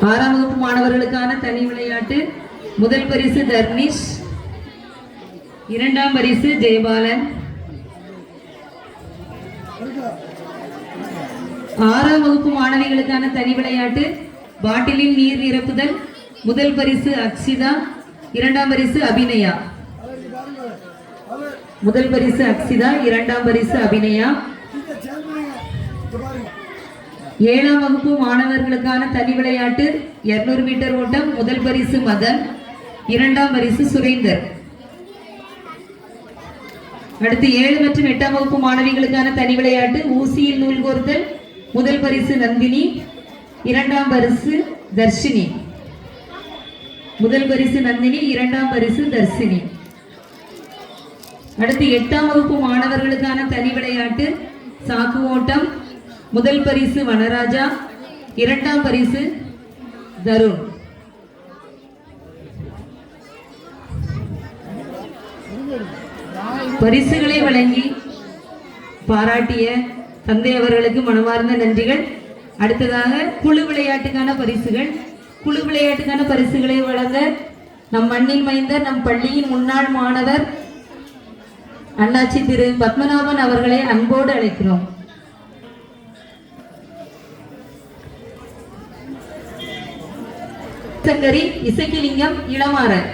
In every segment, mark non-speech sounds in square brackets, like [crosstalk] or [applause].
ஆறாம் வகுப்பு மாணவர்களுக்கான தனி விளையாட்டு. முதல் பரிசு தர்னிஷ் இரண்டாம் பரிசு ஜெயபாலன். ஆறாம் வகுப்பு மாணவிகளுக்கான தனி விளையாட்டு. பாட்டிலில் நீர் நிரப்புதல். முதல் பரிசு அக்ஷிதா. இரண்டாம் பரிசு அபிநயா. முதல் பரிசு அக்ஷிதா. இரண்டாம் பரிசு அபிநயா. ஏழாம் வகுப்பு மாணவர்களுக்கான தனி விளையாட்டு 200 மீட்டர் ஓட்டம் முதல் பரிசு மதன் இரண்டாம் பரிசு சுரேந்தர். அடுத்து ஏழு மற்றும் எட்டாம் வகுப்பு மாணவிகளுக்கான தனி விளையாட்டு ஊசியில் நூல் கோர்த்தல் முதல் பரிசு நந்தினி இரண்டாம் பரிசு தர்ஷினி. முதல் பரிசு நந்தினி இரண்டாம் பரிசு தர்ஷினி. அடுத்து எட்டாம் வகுப்பு மாணவர்களுக்கான தனி விளையாட்டு சாக்கு ஓட்டம் முதல் பரிசு வனராஜா இரண்டாம் பரிசு தருண். பரிசுகளை வழங்கி பாராட்டிய தந்தை அவர்களுக்கு மனமார்ந்த நன்றிகள். அடுத்ததாக குழு விளையாட்டுக்கான பரிசுகள். குழு விளையாட்டுக்கான பரிசுகளை வழங்க நம் மண்ணில் மைந்த நம் பள்ளியின் முன்னாள் மாணவர் அண்ணாச்சி திரு பத்மநாபன் அவர்களை அன்போடு அழைக்கிறோம். திருச்செங்கரி இசைக்கிலிங்கம் இளமாறன்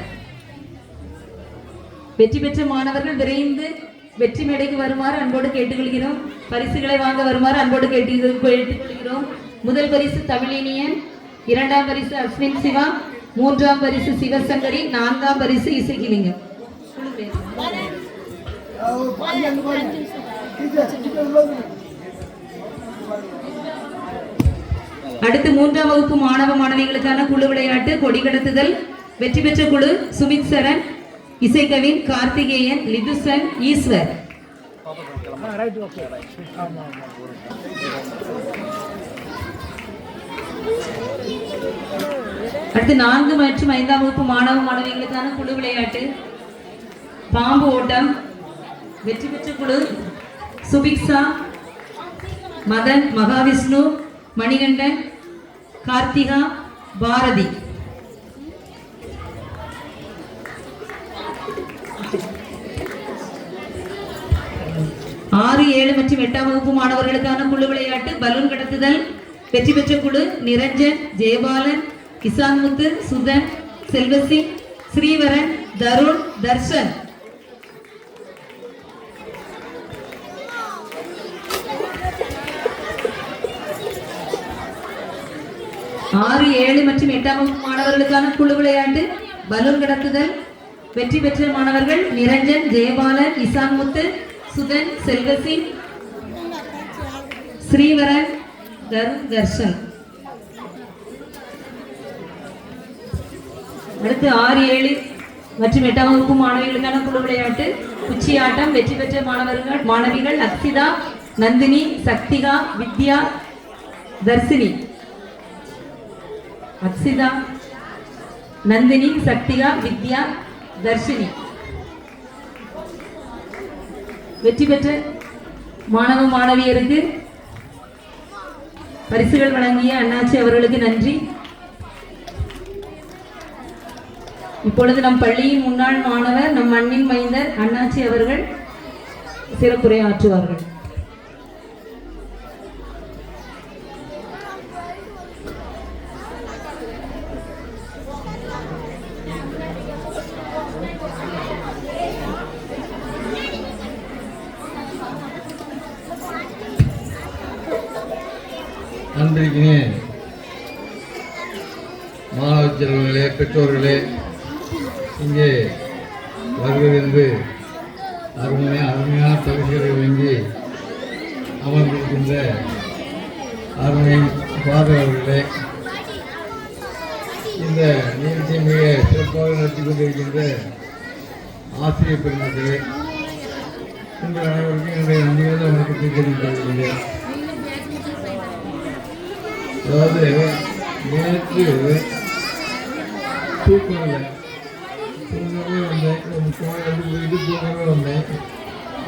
வெற்றி பெற்ற மாணவர்கள் விரைந்து வெற்றி மேடைக்கு வருமாறு அன்போடு கேட்டுக்கொள்கிறோம். பரிசுகளை வாங்க வருமாறு அன்போடு கேட்டு கேட்டுக்கொள்கிறோம். முதல் பரிசு தமிழினியன் இரண்டாம் பரிசு அஸ்வின் சிவா மூன்றாம் பரிசு சிவசங்கரி நான்காம் பரிசு இசைக்கிலிங்கம். அடுத்து மூன்றாம் வகுப்பு மாணவ மாணவிகளுக்கான குழு விளையாட்டு கொடி கடத்துதல் வெற்றி பெற்ற குழு சுமித் சரண் இசைகவின் கார்த்திகேயன் லிதுசன் ஈஸ்வர். அடுத்து நான்கு மற்றும் ஐந்தாம் வகுப்பு மாணவ மாணவிகளுக்கான குழு விளையாட்டு பாம்பு ஓட்டம் வெற்றி பெற்ற குழு சுபிக்ஸா மதன் மகாவிஷ்ணு மணிகண்டன் கார்த்திகா பாரதி. ஆறு ஏழு மற்றும் எட்டாம் வகுப்பு மாணவர்களுக்கான குழு விளையாட்டு பலூன் கடத்துதல் வெற்றி பெற்ற குழு நிரஞ்சன் ஜெயபாலன் கிசான்முத்து சுதன் செல்வசிங் ஸ்ரீவரன் தருண் தர்ஷன். ஆறு ஏழு மற்றும் எட்டாம் வகுப்பு மாணவர்களுக்கான குழு விளையாட்டு பலூன் கடத்துதல் வெற்றி பெற்ற மாணவர்கள் நிரஞ்சன் ஜெயபாலன் இசான்முத்து சுதன் செல்வசிங் ஸ்ரீவரன் தருண் தர்ஷன். அடுத்து ஆறு ஏழு மற்றும் எட்டாம் வகுப்பு மாணவிகளுக்கான குழு விளையாட்டு குச்சியாட்டம் வெற்றி பெற்ற மாணவர்கள் மாணவிகள் அக்ஷிதா நந்தினி சக்திகா வித்யா தர்சினி. அக்ஷிதா நந்தினி சக்திகா வித்யா தர்ஷினி. வெற்றி பெற்ற மாணவ மாணவியருக்கு பரிசுகள் வழங்கிய அண்ணாச்சி அவர்களுக்கு நன்றி. இப்பொழுது நம் பள்ளியின் முன்னாள் மாணவர் நம் மண்ணின் மைந்தர் அண்ணாச்சி அவர்கள் சிறப்புரை ஆற்றுவார்கள் அன்றைக்கினே மாணவ செல்வர்களே பெற்றோர்களே இங்கே வருவதென்று அருமையான அருமையான பரிசுகளை வழங்கி அமர்ந்திருக்கின்ற அருமை பாதகர்களே இந்த நிகழ்ச்சியை மிக சிறப்பாக நடத்தி கொண்டிருக்கின்ற ஆசிரியர் பெருமக்களே உங்கள் அனைவருக்கும் என்னுடைய நன்றியான வணக்கத்தை தெரிவித்துக் கொள்கிறேன். அதாவது நேற்று தூக்கம் இல்லை. தூங்கவே வந்தேன் கோயிலுக்கு போயிட்டு தூக்கமே வந்தேன்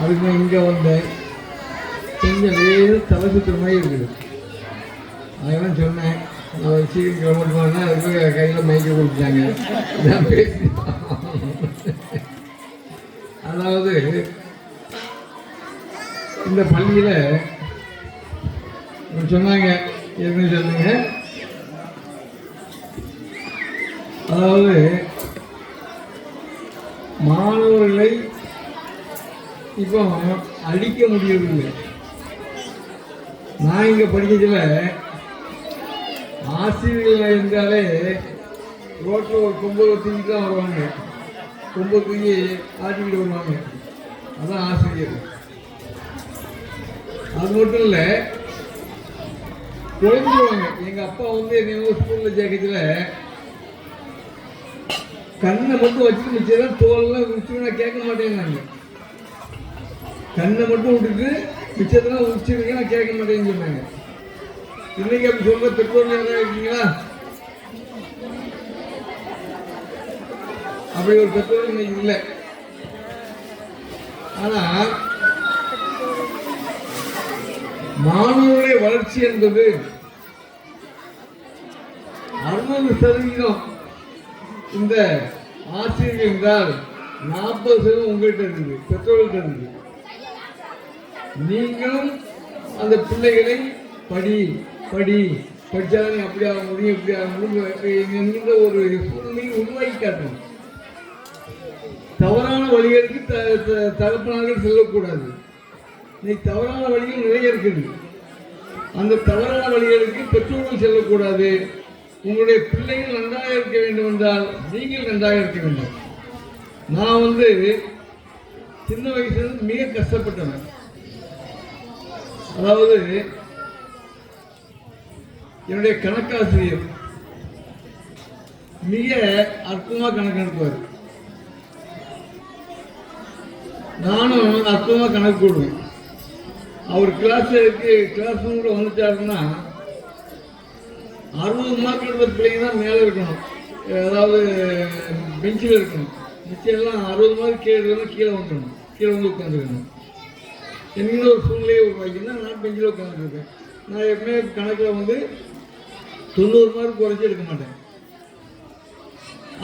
அதுக்கு இங்கே வந்தேன். கொஞ்சம் வேறு தலை சுற்றுற மாதிரி இருக்குது. அதெல்லாம் சொன்னேன்? அவர் சீக்கிரம் கிளம்பட்டுமானா அதுக்கு கையில் மயக்க கொடுத்தாங்க அதாவது இந்த பள்ளியில் சொன்னாங்க என்ன சொன்னாங்க அதாவது மாணவர்களை இப்போ அழிக்க முடியவில்லை. நான் இங்கே படிக்கிறதில் ஆசிரியர்கள் இருந்தாலே ரோட்டில் ஒரு கொம்பு தூக்கிட்டு தான் வருவாங்க. கொம்பு தூக்கி ஆட்டிக்கிட்டு வருவாங்க. அதான் ஆசிரியர் அது மட்டும் இல்லை தெரிஞ்சுவாங்க எங்கள் அப்பா வந்து என்னை ஸ்கூலில் சேர்க்கறதுல கண்ணை மட்டும் வச்சுட்டு மிச்சம் தோல்லாம் உரிச்சு நான் கேட்க மாட்டேங்கிறாங்க. கண்ணை மட்டும் விட்டுட்டு மிச்சத்தெல்லாம் உரிச்சிருங்க நான் கேட்க மாட்டேன்னு சொன்னாங்க. இன்னைக்கு அப்படி சொல்ற பெற்றோர் யாராவது இருக்கீங்களா? அப்படி ஒரு பெற்றோர் இன்னைக்கு இல்லை. ஆனா மாணவருடைய வளர்ச்சி என்பது அறுபது சதவீதம். இந்த ஆசிரியர் என்றால் நாற்பது சதவீதம் உங்கள்கிட்ட இருக்குது பெற்றோர்கள்ட்ட இருக்குது. நீங்களும் அந்த பிள்ளைகளை படி படி படித்தாலும் அப்படி ஆக முடியும் இப்படி ஆக முடியும் என்கின்ற ஒரு சூழ்நிலையை உருவாக்கி காட்டணும். தவறான வழிகளுக்கு த த- தகப்பனார்கள் செல்லக்கூடாது. இன்னைக்கு தவறான வழிகள் நிறைய இருக்குது. அந்த தவறான வழிகளுக்கு பெற்றோர்கள் செல்லக்கூடாது. உங்களுடைய பிள்ளைகள் நன்றாக இருக்க வேண்டும் என்றால் நீங்கள் நன்றாக இருக்க வேண்டும். நான் வந்து சின்ன வயசுலேருந்து மிக கஷ்டப்பட்டவன். அதாவது என்னுடைய கணக்காசிரியர் மிக அற்புதமாக கணக்கு நடத்துவார். நானும் அற்புதமாக கணக்கு போடுவேன். அவர் கிளாஸுக்கு கிளாஸ் ரூமில் வந்துட்டாருன்னா அறுபது மார்க் எடுத்த பிள்ளைங்க தான் மேலே இருக்கணும். அதாவது பெஞ்சில் இருக்கணும். மிச்சம் எல்லாம் அறுபது மார்க் கீழே இருக்கணும் கீழே வந்துடணும். கீழே வந்து உட்காந்துருக்கணும் என்கிற ஒரு சூழ்நிலையை உருவாக்கினா நான் பெஞ்சில் உட்காந்துருக்கேன் நான் எப்பவுமே கணக்கில் வந்து தொண்ணூறு மார்க் குறைச்சி எடுக்க மாட்டேன்.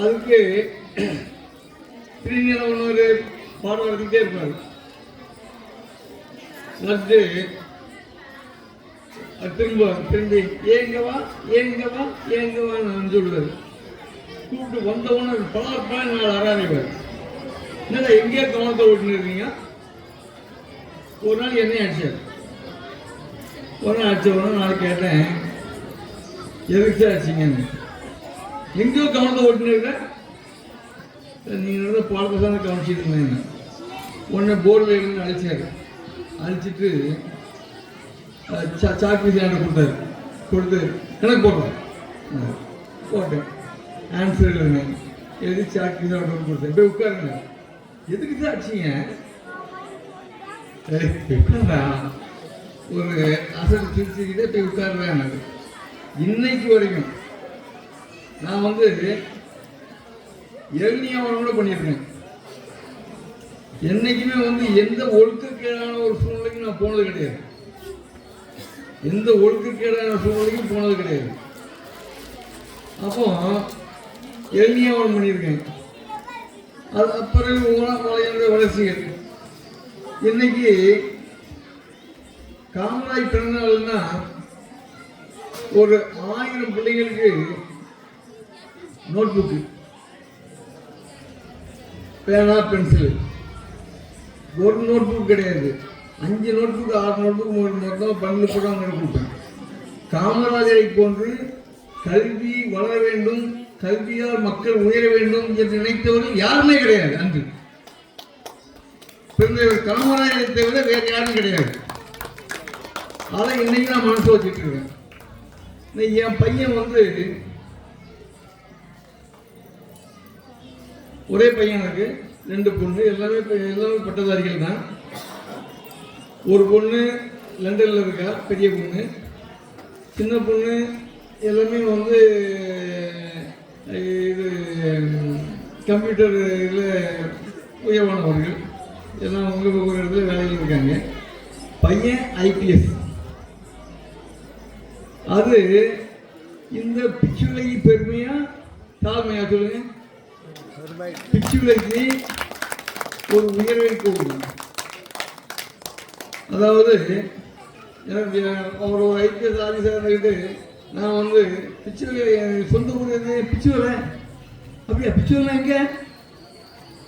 அதுக்கு திரும்பி என்ன பண்ணுவார் பாடம் எடுத்துக்கிட்டே இருப்பார். வந்து திரும்ப திரும்பி ஏங்க வா ஏங்கவான்னு ஏங்க சொல்லுவார் கூப்பிட்டு வந்தவொன்னு பல பல நாள் அறாரிவார் என்னடா எங்கேயோ கவனத்தை ஓட்டுன்னு இருக்கீங்க? ஒரு நாள் என்ன அடிச்சார். ஒரு நாள் ஆச்சு ஒரு நான் கேட்டேன் எதுக்கு சார் எங்கேயோ கவனத்தை ஓட்டுன்னு இருக்க? நீங்கள் பாடத்தை தான் கவனிச்சிருந்தேன் உடனே போர்டில் இருந்து அழைச்சாரு அழிச்சிட்டு சா சாக்கு எனக்கு கொடுத்தாரு. கொடுத்து எனக்கு போடுறேன் போட்டேன். ஆன்சர் எழுதுங்க எது சாக்கு சாப்பிட்டு கொடுத்தேன் போய் உட்காருங்க. எதுக்கு தான் அடிச்சிங்க சரி, ஒரு அசல் சிரிச்சுக்கிட்டே போய் உட்காருவேன் இன்னைக்கு வரைக்கும் நான் வந்து எளிமையாக கூட பண்ணியிருக்கேன். என்னைக்குமே வந்து எந்த ஒழுக்கக்கேடான ஒரு சூழ்நிலைக்கும் நான் போனது கிடையாது. எந்த ஒழுக்கக்கேடான சூழ்நிலைக்கும் போனது கிடையாது. அப்போ எளிமையாக ஒன்று பண்ணியிருக்கேன். அது அப்புறம் என்னுடைய வளர்ச்சிகள் இன்னைக்கு காமராய் பிறந்தநாள்னா ஒரு ஆயிரம் பிள்ளைங்களுக்கு நோட் புக்கு பேனா பென்சில் ஒரு நோட் புக் கிடையாது. அஞ்சு நோட் புக் ஆறு நோட் புக் மூணு நோட் தான் பண்டில் கூட அவங்க கொடுப்பேன் காமராஜரை போன்று கல்வி வளர வேண்டும் கல்வியால் மக்கள் உயர வேண்டும் என்று நினைத்தவர்கள் யாருமே கிடையாது அன்று பிறந்தவர் காமராஜரை விட வேறு யாரும் கிடையாது. அதை இன்னைக்கு நான் மனசு வச்சுட்டு இருக்கேன். என் பையன் வந்து ஒரே பையன் எனக்கு ரெண்டு பொண்ணு எல்லாமே எல்லாமே பட்டதாரிகள் தான் ஒரு பொண்ணு லண்டனில் இருக்கா பெரிய பொண்ணு. சின்ன பொண்ணு எல்லாமே வந்து இது கம்ப்யூட்டர் இதில் உயர்வானவர்கள். எல்லாம் உங்கள் ஒரு இடத்துல வேலையில் இருக்காங்க. பையன் ஐபிஎஸ் அது இந்த பிச்சுளை பெருமையாக தாழ்மையாக சொல்லுங்கள் சொல்லுங்க பிச்சுலைக்கு ஒரு உயர்வை கொடுக்கணும் அதாவது எனக்கு அவர் ஒரு ஐபிஎஸ் ஆஃபீஸர்கிட்டு நான் வந்து பிச்சுவிலை என் சொந்த ஊர் எது? அப்படியா பிச்சுவலை எங்கே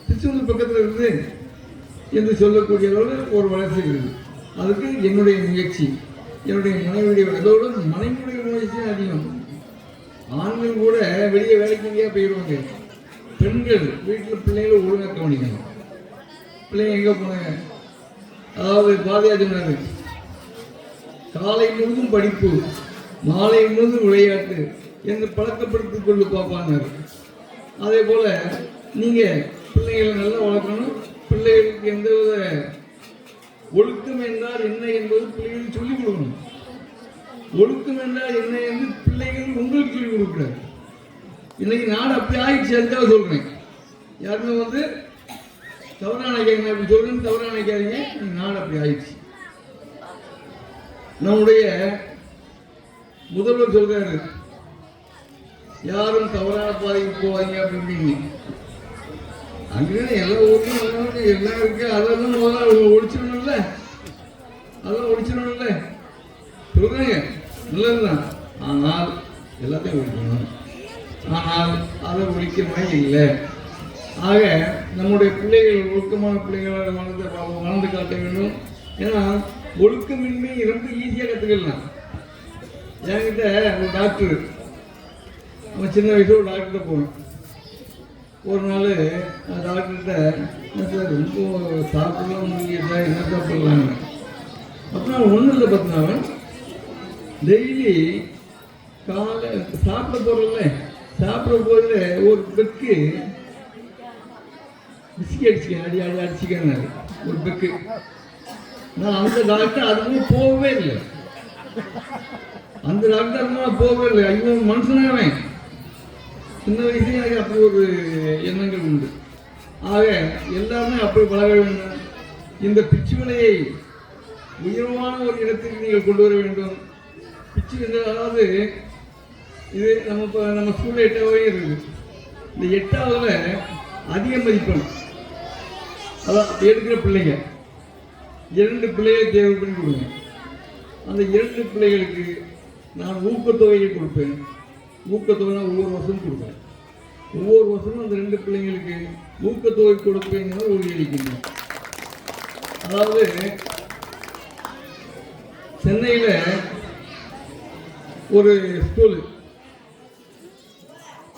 திருச்செந்தூர் பக்கத்தில் இருந்து என்று சொல்லக்கூடிய அளவில் ஒரு வளர்ச்சி இருக்குது. அதுக்கு என்னுடைய முயற்சி. என்னுடைய மனைவியுடைய அதோடு மனைவியுடைய முயற்சியும் அதிகம். ஆண்கள் கூட வெளியே வேலைக்கு எங்கேயா போயிடுவாங்க பெண்கள் வீட்டில் பிள்ளைகளை ஒழுங்காக கவனிக்கணும் பிள்ளைங்க எங்கே போனாங்க? அதாவது பாதையா காலை முழுதும் படிப்பு மாலை முழுதும் விளையாட்டு என்று பழக்கப்படுத்திக் கொண்டு பார்ப்பாங்க அதே போல நீங்கள் பிள்ளைகளை நல்லா வளர்க்கணும். பிள்ளைகளுக்கு எந்தவித ஒழுக்கம் என்றால் என்ன என்பது பிள்ளைகளுக்கு சொல்லிக் கொடுக்கணும். ஒழுக்கம் என்றால் என்ன என்று பிள்ளைகள் உங்களுக்கு சொல்லிக் கொடுக்கூடாது இன்னைக்கு நாடு அப்படி ஆயிடுச்சு அதுக்காக சொல்கிறேன் யாருமே வந்து தவறாக நினைக்காதீங்க அப்படி சொல்லுன்னு தவறாக நினைக்காதீங்க. இன்னைக்கு நாடு அப்படி ஆயிடுச்சு. நம்முடைய முதல்வர் சொல்றாரு யாரும் தவறான பாதைக்கு போவாங்க அப்படின்னு அங்கே எல்லா ஊருக்கும் எல்லாம் எல்லாம் இருக்கு. அதெல்லாம் முதல்ல ஒழிச்சிடணும்ல. அதெல்லாம் ஒழிச்சிடணும்ல. சொல்றேங்க. நல்லதுதான். ஆனால் எல்லாத்தையும் ஒழிக்கணும். ஆனால் அதை ஒழிக்கிற இல்லை. ஆக நம்முடைய பிள்ளைகள் ஒழுக்கமான பிள்ளைகளை வளர்ந்து வளர்ந்து காட்ட வேண்டும். ஏன்னா ஒழுக்கமின்மை ரொம்ப ஈஸியாக கற்றுக்கலாம் என்கிட்ட ஒரு டாக்டர் அவன் சின்ன வயசுல ஒரு டாக்டர்கிட்ட போனோம். ஒரு நாள் அந்த டாக்டர்கிட்ட என்ன சார் ரொம்ப சாப்பிடலாம் முடியல என்ன சாப்பிடலான்னு அப்புறம் ஒன்றும் இல்லை பார்த்தினா டெய்லி காலை சாப்பிட போகிறோம்ல சாப்பிடும் போதில் ஒரு பெக்கு. பிஸ்கி அடிச்சுக்கேன் அடி அடி அடிச்சுக்கேன்னாரு ஒரு பெக்கு. நான் அந்த டாக்டர் அதுவும் போகவே இல்லை. அந்த டாக்டர் போகவே இல்லை. இவன் மனுஷனாவே சின்ன வயசுல எனக்கு அப்படி ஒரு எண்ணங்கள் உண்டு. ஆக எல்லாருமே அப்படி பழக வேண்டும். இந்த பிச்சு விலையை உயர்வான ஒரு இடத்துக்கு நீங்கள் கொண்டு வர வேண்டும். பிச்சு விலை, அதாவது இது நம்ம இப்போ நம்ம ஸ்கூலில் எட்டாவது இருக்குது. இந்த எட்டாவதுல அதிக மதிப்பெண். அதான் எடுக்கிற பிள்ளைங்க. இரண்டு பிள்ளைகளை தேர்வு பண்ணி கொடுங்க. அந்த இரண்டு பிள்ளைகளுக்கு நான் ஊக்கத்தொகையை கொடுப்பேன். ஊக்கத்தொகை நான் ஒவ்வொரு வருஷமும் கொடுப்பேன். ஒவ்வொரு வருஷமும் அந்த ரெண்டு பிள்ளைங்களுக்கு ஊக்கத்தொகை கொடுப்பேங்கிற உறுதியளிக்கின்றேன் அதாவது சென்னையில் ஒரு ஸ்கூலு.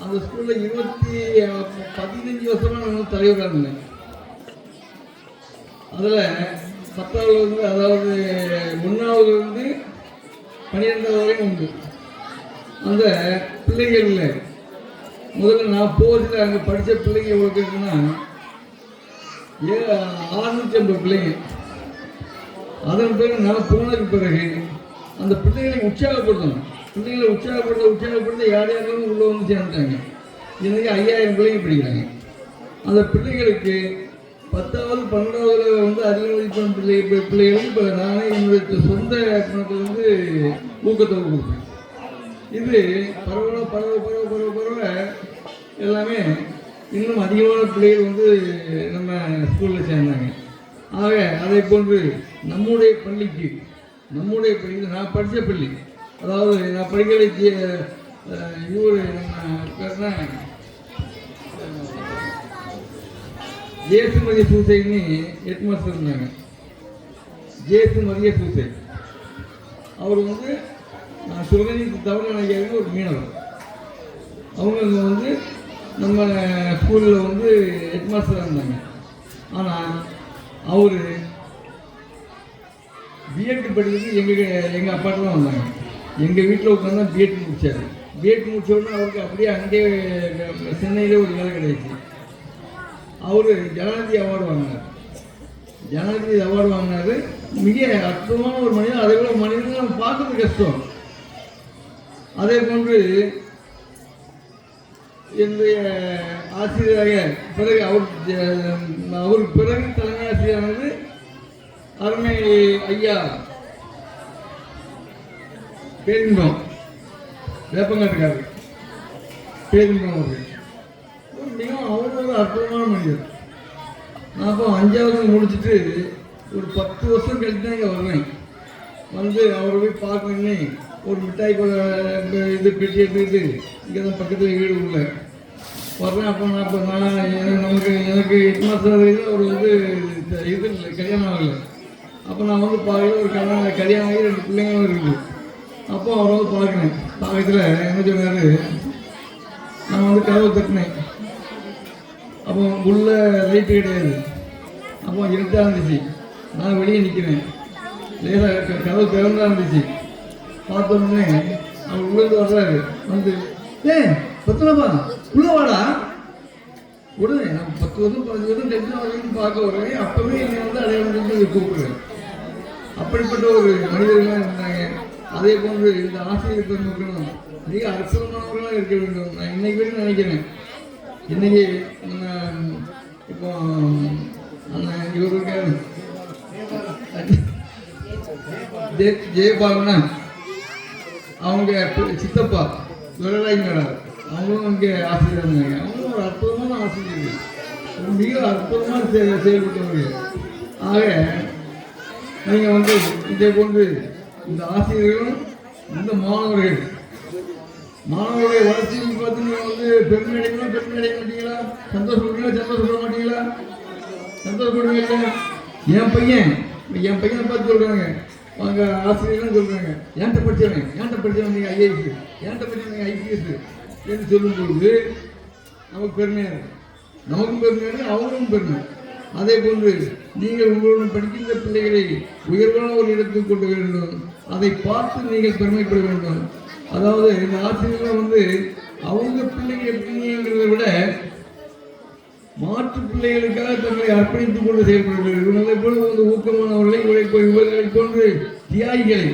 அந்த ஸ்கூலில் இருபத்தி பதினஞ்சு வருஷமா நான் தலைவராக இருந்தேன். அதில் பத்தாவது இருந்து அதாவது ஒன்றாவது இருந்து பன்னிரெண்டாவது வரையும் உண்டு. அந்த பிள்ளைகளில் முதல்ல நான் போகிறதுல அங்கே படித்த பிள்ளைங்க எவ்வளோ இருக்குன்னா ஏ ஆறுநூற்றி ஐம்பது பிள்ளைங்க. அதன் பிறகு நான் போனதுக்கு பிறகு அந்த பிள்ளைகளை உற்சாகப்படுத்தணும். பிள்ளைங்களை உற்சாகப்படுத்த உற்சாகப்படுத்த யார் யாரும் உள்ளே வந்து சேர்ந்துட்டாங்க? இன்னைக்கு ஐயாயிரம் பிள்ளைங்க படிக்கிறாங்க. அந்த பிள்ளைகளுக்கு பத்தாவது பன்னெண்டாவது வந்து அதிக மதிப்பெண் பிள்ளை பி- பிள்ளைகளுக்கு இப்போ நானே என்னுடைய சொந்த பணத்தில் வந்து ஊக்கத்தொகை கொடுப்பேன். இது பரவல பரவ பரவ பரவ பரவ எல்லாமே இன்னும் அதிகமான பிள்ளைகள் வந்து நம்ம ஸ்கூலில் சேர்ந்தாங்க. ஆக அதை போன்று நம்முடைய பள்ளிக்கு நம்முடைய பள்ளிக்கு நான் படித்த பள்ளி அதாவது நான் படிக்க வைக்கிய இவர் நம்ம பேர்னா, ஜேசுமதி சூசைன்னு ஹெட் மாஸ்டர் இருந்தாங்க. ஜேசுமதிய சூசை அவர் வந்து நான் சிவகணிக்கு தவிர நினைக்கிறவங்க ஒரு மீனவர். அவங்க வந்து நம்ம ஸ்கூலில் வந்து ஹெட் மாஸ்டராக இருந்தாங்க. ஆனால் அவர் பிஎட் படிக்கிறது எங்கள் எங்கள் அப்பாட்டெலாம் தான் வந்தாங்க. எங்கள் வீட்டில் உட்காந்து தான் பிஎட் முடித்தார் பிஎட் முடிச்ச உடனே அவருக்கு அப்படியே அங்கேயே சென்னையிலே ஒரு வேலை கிடைச்சு. அவர் ஜனாதிபதி அவார்டு வாங்கினார். ஜனாதிபதி அவார்டு வாங்கினாரு. மிக அற்புதமான ஒரு மனிதன். அதே போல மனிதன் நம்ம பார்க்கறது கஷ்டம். அதே போன்று என்னுடைய ஆசிரியராக பிறகு அவர் அவருக்கு பிறகு தலைமை ஆசிரியரானது அருமை ஐயா பேரின்பம். வேப்பங்காட்டுக்காரர். பேரின்பம் அவர்கள் மிகவும் அவர் ஒரு அற்புதமான மனிதர். நான் அப்போ அஞ்சாவது முடிச்சுட்டு ஒரு பத்து வருஷம் கழித்து தான் இங்கே வர்றேன். வந்து அவரை போய் பார்க்கணுன்னே ஒரு மிட்டாய் கொ- இது பெட்டி எடுத்துக்கிட்டு இங்கே தான் பக்கத்தில் வீடு உள்ள. வர்றேன் அப்போ நான் அப்போ நான் நமக்கு எனக்கு எட்டு மாதம் வரைக்கும் ஒரு வந்து இது இல்லை கல்யாணம் ஆகலை. அப்போ நான் வந்து பார்க்கல ஒரு கல்யாணம் கல்யாணம் ஆகி ரெண்டு பிள்ளைங்களும் இருக்குது. அப்போ அவர் வந்து பார்க்குறேன் பக்கத்தில் என்ன சொன்னார்? நான் வந்து கதவை தட்டினேன். அப்போ உள்ள லைட்டு கிடையாது. அப்போ இருட்டாக இருந்துச்சு. நான் வெளியே நிற்கிறேன் லேசாக க- கதவு திறந்தா இருந்துச்சு. பார்த்த உடனே அவர் உள்ளது வர்றாரு. வந்து ஏ பத்துலப்பா உள்ள வாடா. உடனே நான் பத்து வருஷம் பதினஞ்சு வருஷம் டென்ஷன் வரைக்கும் பார்க்க வரேன் அப்பவே என்னை வந்து அடையாளம் கூப்பிடுவேன். கூப்பிடுறேன் அப்படிப்பட்ட ஒரு மனிதர்களாக இருந்தாங்க. அதே போன்று இந்த ஆசிரியர் பெருமக்களும் மிக அற்புதமானவர்களாக இருக்க வேண்டும். நான் இன்னைக்கு வரைக்கும் நினைக்கிறேன். இன்னைக்கு நம்ம இப்போ இவருக்கு ஜெய ஜெயபாலனா அவங்க சித்தப்பா துரலாய்ங்கிறார் அவங்களும் இங்கே ஆசிரியர் இருந்தாங்க அவங்களும் ஒரு அற்புதமான ஆசிரியர்கள் மிக அற்புதமாக செய செயல்பட்டவர்கள் ஆக நீங்கள் வந்து இதே போன்று இந்த ஆசிரியர்களும் இந்த மாணவர்கள். மாணவருடைய வளர்ச்சியை பார்த்து நீங்கள் வந்து பெருமை அடைக்கணும் பெருமை அடைக்க மாட்டீங்களா? சந்தோஷப்படுவீங்களா? சந்தோஷப்பட மாட்டீங்களா? சந்தோஷப்படுவீங்களா? என் பையன் என் பையனை பார்த்து சொல்கிறாங்க அவங்க ஆசிரியர்களும் சொல்கிறாங்க ஏன்ட்ட படித்தவன் ஏன்ட்ட படித்தவன் நீங்கள் ஐஏஎஸ் ஏன்ட்ட படித்தவன் நீங்கள் ஐபிஎஸ் என்று சொல்லும்பொழுது நமக்கு பெருமையாக இருக்கும். நமக்கும் பெருமையாக இருக்கு அவங்களும் பெருமை அதே போன்று நீங்கள் உங்களுடன் படிக்கின்ற பிள்ளைகளை உயர்வான ஒரு இடத்துக்கு கொண்டு வேண்டும். அதை பார்த்து நீங்கள் பெருமைப்பட வேண்டும். அதாவது இந்த ஆசிரியர்கள் வந்து அவங்க பிள்ளைகள் எப்படிங்கிறத விட மாற்று பிள்ளைகளுக்காக தங்களை அர்ப்பணித்துக் கொண்டு செயல்படுகிறார்கள். இவர்களை போல வந்து ஊக்கமானவர்களை உழைப்பு இவர்களை போன்று தியாகிகளை.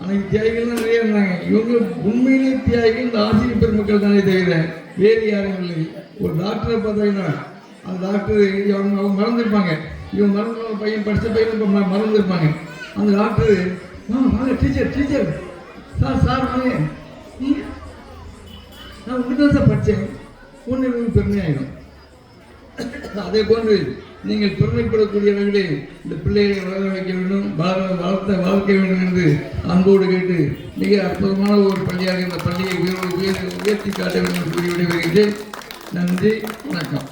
அன்னைக்கு தியாகிகள் தான் நிறைய இருந்தாங்க. இவங்க உண்மையிலே தியாகிகள் இந்த ஆசிரியர் பெருமக்கள் தானே தவிர வேறு யாரும் இல்லை. ஒரு டாக்டரை பார்த்தீங்கன்னா அந்த டாக்டர் அவங்க அவங்க மறந்துருப்பாங்க. இவங்க மறந்து பையன் படித்த பையன் இப்போ மறந்துருப்பாங்க. அந்த டாக்டர் வாங்க டீச்சர் டீச்சர் சார் சார் வாங்க. நான் உங்கள்கிட்ட தான் சார் படித்தேன் ஒன்று இவங்க பெருமையாயிடும். [laughs] அதே போன்று நீங்கள் பெருமைப்படக்கூடியவர்களே இந்த பிள்ளைகளை வளர வைக்க வேண்டும் வளர வளர்த்த வளர்க்க வேண்டும் என்று அன்போடு கேட்டு மிக அற்புதமான ஒரு பள்ளியாக இந்த பள்ளியை உயர் உயர்த்தி காட்ட வேண்டும் என்று கூறி விடைபெறுகிறேன் நன்றி வணக்கம்.